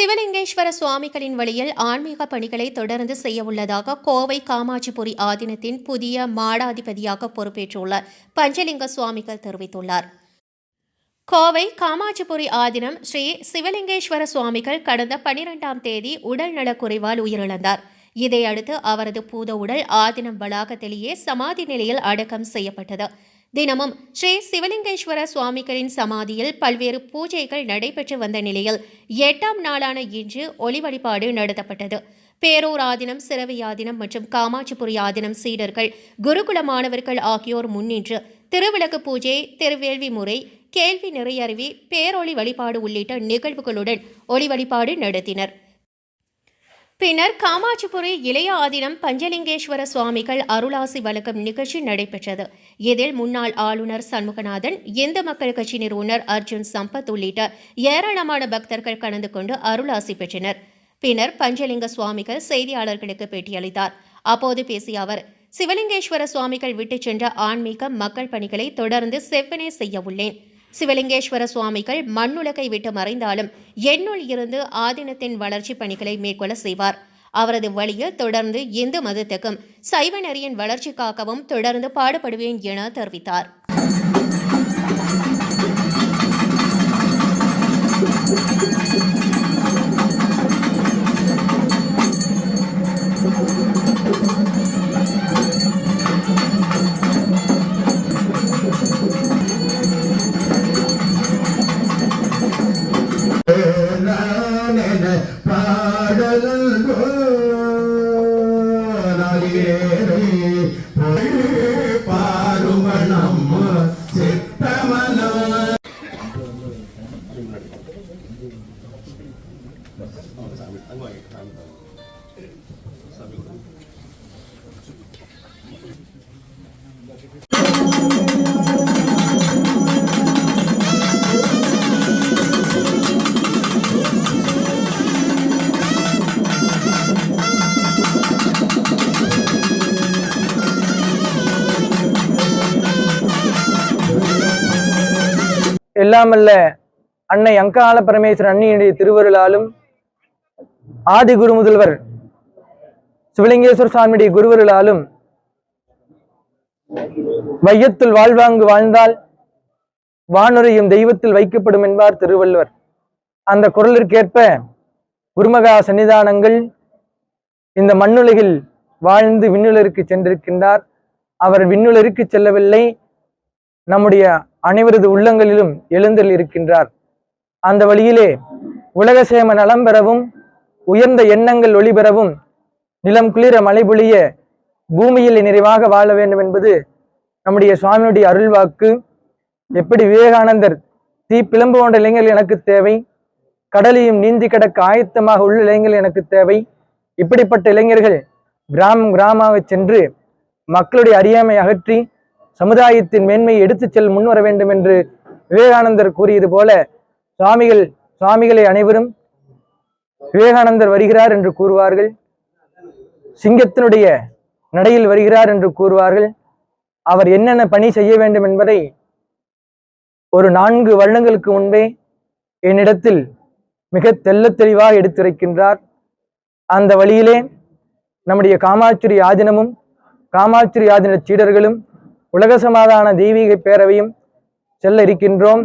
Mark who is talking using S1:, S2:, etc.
S1: சிவலிங்கேஸ்வர சுவாமிகளின் வழியில் ஆன்மீக பணிகளை தொடர்ந்து செய்ய உள்ளதாக கோவை காமாட்சிபுரி ஆதீனத்தின் புதிய மாடாதிபதியாக பொறுப்பேற்றுள்ள பஞ்சலிங்க சுவாமிகள் தெரிவித்துள்ளார். கோவை காமாட்சிபுரி ஆதீனம் ஸ்ரீ சிவலிங்கேஸ்வர சுவாமிகள் கடந்த பனிரெண்டாம் தேதி உடல் நலக்குறைவால் உயிரிழந்தார். இதையடுத்து அவரது பூத உடல் ஆதீனம் வளாகத்திலேயே சமாதி நிலையில் அடக்கம் செய்யப்பட்டது. தினமும் ஸ்ரீ சிவலிங்கேஸ்வர சுவாமிகளின் சமாதியில் பல்வேறு பூஜைகள் நடைபெற்று வந்த நிலையில் எட்டாம் நாளான இன்று ஒளி வழிபாடு நடத்தப்பட்டது. பேரூர் ஆதினம் சிறவி ஆதினம் மற்றும் காமாட்சிபுரி ஆதினம் சீடர்கள் குருகுல மாணவர்கள் ஆகியோர் முன்னின்று திருவிளக்கு பூஜை திருவேள்வி முறை கேள்வி நிறையறிவி பேரொளி வழிபாடு உள்ளிட்ட நிகழ்வுகளுடன் ஒளி வழிபாடு நடத்தினர். பின்னர் காமாட்சிபுரி இளைய ஆதீனம் பஞ்சலிங்கேஸ்வர சுவாமிகள் அருளாசி வழங்கும் நிகழ்ச்சி நடைபெற்றது. இதில் முன்னாள் ஆளுநர் சண்முகநாதன் இந்து மக்கள் கட்சி நிறுவனர் அர்ஜுன் சம்பத் உள்ளிட்ட ஏராளமான பக்தர்கள் கலந்து கொண்டு அருளாசி பெற்றனர். பின்னர் பஞ்சலிங்க சுவாமிகள் செய்தியாளர்களுக்கு பேட்டியளித்தார். அப்போது பேசிய அவர் சிவலிங்கேஸ்வர சுவாமிகள் விட்டுச் சென்ற ஆன்மீக மக்கள் பணிகளை தொடர்ந்து செவ்வனே செய்ய உள்ளேன். சிவலிங்கேஸ்வர சுவாமிகள் மண்ணுலகை விட்டு மறைந்தாலும் என்னுள் இருந்து ஆதீனத்தின் வளர்ச்சி பணிகளை மேற்கொள்ள செய்வார். அவரது வழியில் தொடர்ந்து இந்து மதத்துக்கும் சைவ நெறியின் வளர்ச்சிக்காகவும் தொடர்ந்து பாடுபடுவேன் என தெரிவித்தார்.
S2: പാടനെ പാടലൽ ഗോലാലിയേറെ പാടുമണം ചിത്തമനോ Thank you.
S3: எல்லாமல்ல அன்னை அங்காள பரமேஸ்வரன் அன்னியுடைய திருவருளாலும் ஆதி குரு முதல்வர் சிவலிங்கேஸ்வர சுவாமியுடைய குருவருளாலும் வையத்துள் வாழ்வாங்கு வாழ்ந்தால் வானுரையும் தெய்வத்தில் வைக்கப்படும் என்பார் திருவள்ளுவர். அந்த குரலிற்கேற்ப குருமகா சன்னிதானங்கள் இந்த மண்ணுலகில் வாழ்ந்து விண்ணுலருக்கு சென்றிருக்கின்றார். அவர் விண்ணுலருக்கு செல்லவில்லை. நம்முடைய அனைவரது உள்ளங்களிலும் எழுந்தல் இருக்கின்றார். அந்த வழியிலே உலக சேம நலம் பெறவும் உயர்ந்த எண்ணங்கள் ஒளிபெறவும் நிலம் குளிர மலை பொழிய பூமியில் நிறைவாக வாழ வேண்டும் என்பது நம்முடைய சுவாமியுடைய அருள்வாக்கு. எப்படி விவேகானந்தர் தீ பிளம்பு கொண்ட இளைஞர்கள் எனக்கு தேவை கடலையும் நீந்தி கிடக்க ஆயத்தமாக உள்ள இளைஞர்கள் எனக்கு தேவை இப்படிப்பட்ட இளைஞர்கள் கிராமம் கிராமமாக சென்று மக்களுடைய அறியாமை அகற்றி சமுதாயத்தின் மேன்மையை எடுத்துச் செல் முன்வர வேண்டும் என்று விவேகானந்தர் கூறியது போல சுவாமிகள் சுவாமிகளை அனைவரும் விவேகானந்தர் வருகிறார் என்று கூறுவார்கள். சிங்கத்தினுடைய நடையில் வருகிறார் என்று கூறுவார்கள். அவர் என்னென்ன பணி செய்ய வேண்டும் என்பதை ஒரு நான்கு வருடங்களுக்கு முன்பே என்னிடத்தில் மிக தெல்ல தெளிவாக எடுத்துரைக்கின்றார். அந்த வழியிலே நம்முடைய காமாட்சிரி ஆதினமும் காமாட்சிரி ஆதின சீடர்களும் உலக சமாதான தெய்வீக பேரவையும் செல்ல இருக்கின்றோம்.